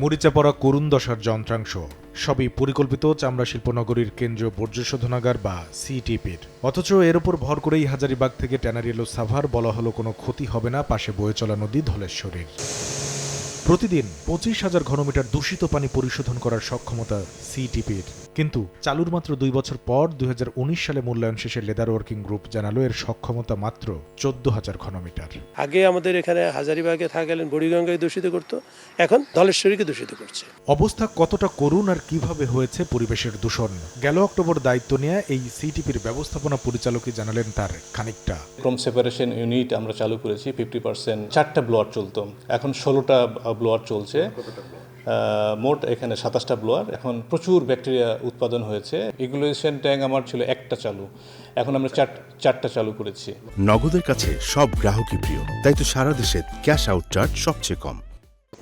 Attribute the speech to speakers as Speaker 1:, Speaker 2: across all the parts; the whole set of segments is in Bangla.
Speaker 1: মরিচা পড়া করুণ দশার যন্ত্রাংশ। সবই পরিকল্পিত চামড়া শিল্পনগরীর কেন্দ্রীয় বর্জ্য শোধনাগার বা সিটিপির অথচ এর উপর ভর করেই হাজারিবাগ থেকে ট্যানারি এলো সাভার বলা হলো কোনো ক্ষতি হবে না, পাশে বয়ে চলা নদী ধলেশ্বরীর। প্রতিদিন পঁচিশ হাজার ঘনমিটার দূষিত পানি পরিশোধন করার সক্ষমতা সিটিপির। কিন্তু চালুর মাত্র দুই বছর পর দুই সালে মূল্যায়ন শেষে লেদার ওয়ার্কিং গ্রুপ জানালো এর সক্ষমতা মাত্র চোদ্দ হাজার ঘনমিটার।
Speaker 2: আগে আমাদের এখানে হাজারিবাগে থাকালেন বুড়িগঙ্গাকে দূষিত করতো এখন ধলেশ্বরীকে দূষিত করছে।
Speaker 1: অবস্থা কতটা করুণ আর কীভাবে হয়েছে পরিবেশের দূষণ? গেল অক্টোবর দায়িত্ব নিয়ে এই সিটিপির ব্যবস্থাপনা পরিচালকই জানালেন তার খানিকটা।
Speaker 3: ক্রম সেপারেশন ইউনিট আমরা চালু করেছি ফিফটি পার্সেন্ট চারটা ব্লট চলতো। এখন ষোলোটা ব্লোয়ার চলছে। মোট এখানে সাতাশটা ব্লোয়ার এখন প্রচুর ব্যাকটেরিয়া উৎপাদন হয়েছে। রেগুলেশন ট্যাঙ্ক আমার ছিল একটা চালু। এখন আমরা চার চারটা চালু করেছি।
Speaker 4: নগদের কাছে সব গ্রাহকই প্রিয়। তাই তো সারা দেশে ক্যাশ আউট চার্জ সবচেয়ে কম।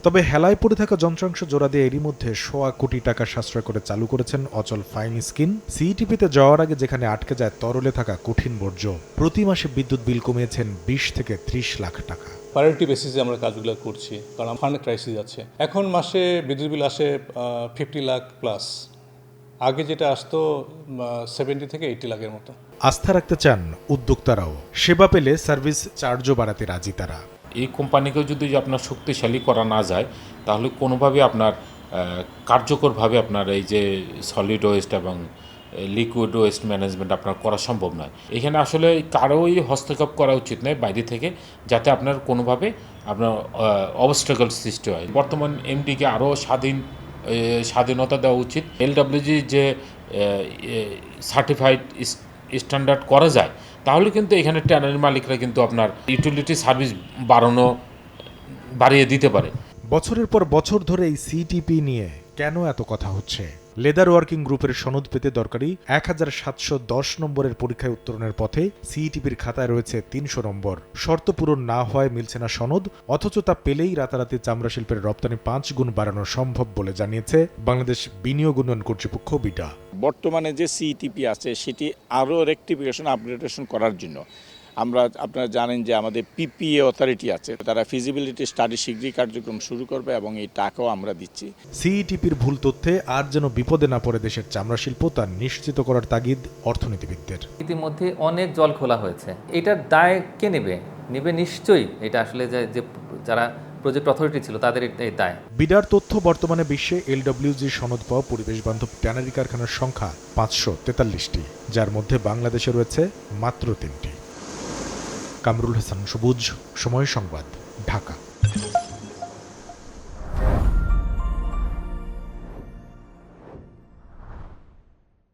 Speaker 1: তবে হেলায় পড়ে থাকা যন্ত্রাংশ জোড়া দিয়ে এরই মধ্যে সোয়া কোটি টাকা সাশ্রয় করে চালু করেছেন অচল ফাইন স্কিন। সিইটিপিতে যাওয়ার আগে যেখানে আটকে যায় তরলে থাকা কঠিন বর্জ্য প্রতি মাসে বিদ্যুৎ বিল কমিয়েছেন বিশ থেকে ত্রিশ লাখ টাকা।
Speaker 3: প্রায়োরিটি বেসিসে আমরা কাজগুলো করছি কারণ ফান্ড ক্রাইসিস আছে। এখন মাসে বিদ্যুৎ বিল আসে ফিফটি লাখ প্লাস আগে যেটা আসতো সেভেন্টি থেকে এইটি লাখের মতো।
Speaker 1: আস্থা রাখতে চান উদ্যোক্তারাও। সেবা পেলে সার্ভিস চার্জও বাড়াতে রাজি তারা।
Speaker 5: এই কোম্পানিকেও যদি আপনার শক্তিশালী করা না যায়, তাহলে কোনোভাবে আপনার কার্যকরভাবে আপনার এই যে সলিড ওয়েস্ট এবং লিকুইড ওয়েস্ট ম্যানেজমেন্ট আপনার করা সম্ভব নয়। এখানে আসলে কারোই হস্তক্ষেপ করা উচিত নয় বাইরে থেকে, যাতে আপনার কোনোভাবে আপনার অবস্ট্রাগল সৃষ্টি হয়। বর্তমান এমডিকে আরও স্বাধীন স্বাধীনতা দেওয়া উচিত। এলডাব্লিউজি যে সার্টিফাইড স্ট্যান্ডার্ড করা যায় তাহলে কিন্তু এখানে ট্যানারি মালিকরা কিন্তু আপনার ইউটিলিটি সার্ভিস বাড়ানো, বাড়িয়ে দিতে পারে।
Speaker 1: বছরের পর বছর ধরে এই সিটিপি নিয়ে কেন এত কথা হচ্ছে? লেদার ওয়ার্কিং গ্রুপের সনদ পেতে দরকারি এক হাজার সাতশো দশ নম্বরের পরীক্ষায় উত্তরণের পথে সিইটিপির খাতায় রয়েছে তিনশো নম্বর। শর্ত পূরণ না হওয়ায় মিলছে না সনদ, অথচ তা পেলেই রাতারাতি চামড়া শিল্পের রপ্তানি পাঁচ গুণ বাড়ানো সম্ভব বলে জানিয়েছে বাংলাদেশ বিনিয়োগ উন্নয়ন কর্তৃপক্ষ বিটা
Speaker 6: বর্তমানে যে সিইটিপি আছে সেটি আরও রেকটিফিকেশন আপগ্রেডেশন করার জন্য। আমরা আপনারা জানেন যে আমাদের পিপিএ অথরিটি আছে তারা ফিজিবিলিটি স্টাডি শীঘ্রই কার্যক্রম শুরু করবে এবং এই টাকাও আমরা দিচ্ছি।
Speaker 1: সিইটিপির ভুল তথ্যে আর যেন বিপদে না পড়ে দেশের চামড়া শিল্প তা নিশ্চিত করার তাগিদ অর্থনীতিবিদদের।
Speaker 7: ইতিমধ্যে অনেক জল খোলা হয়েছে। এটার দায় কে নেবে? নেবে নিশ্চয়ই। এটা আসলে যে যে যারা প্রজেক্ট অথরিটি ছিল, তাদের এই দায়।
Speaker 1: বিডার তথ্য বর্তমানে বিশ্বে এলডব্লিউজি সনদ পাওয়া পরিবেশ বান্ধব ট্যানারি কারখানার সংখ্যা পাঁচশো তেতাল্লিশটি, যার মধ্যে বাংলাদেশে রয়েছে মাত্র তিনটি। কামরুল হাসান, সবুজ, সময় সংবাদ, ঢাকা।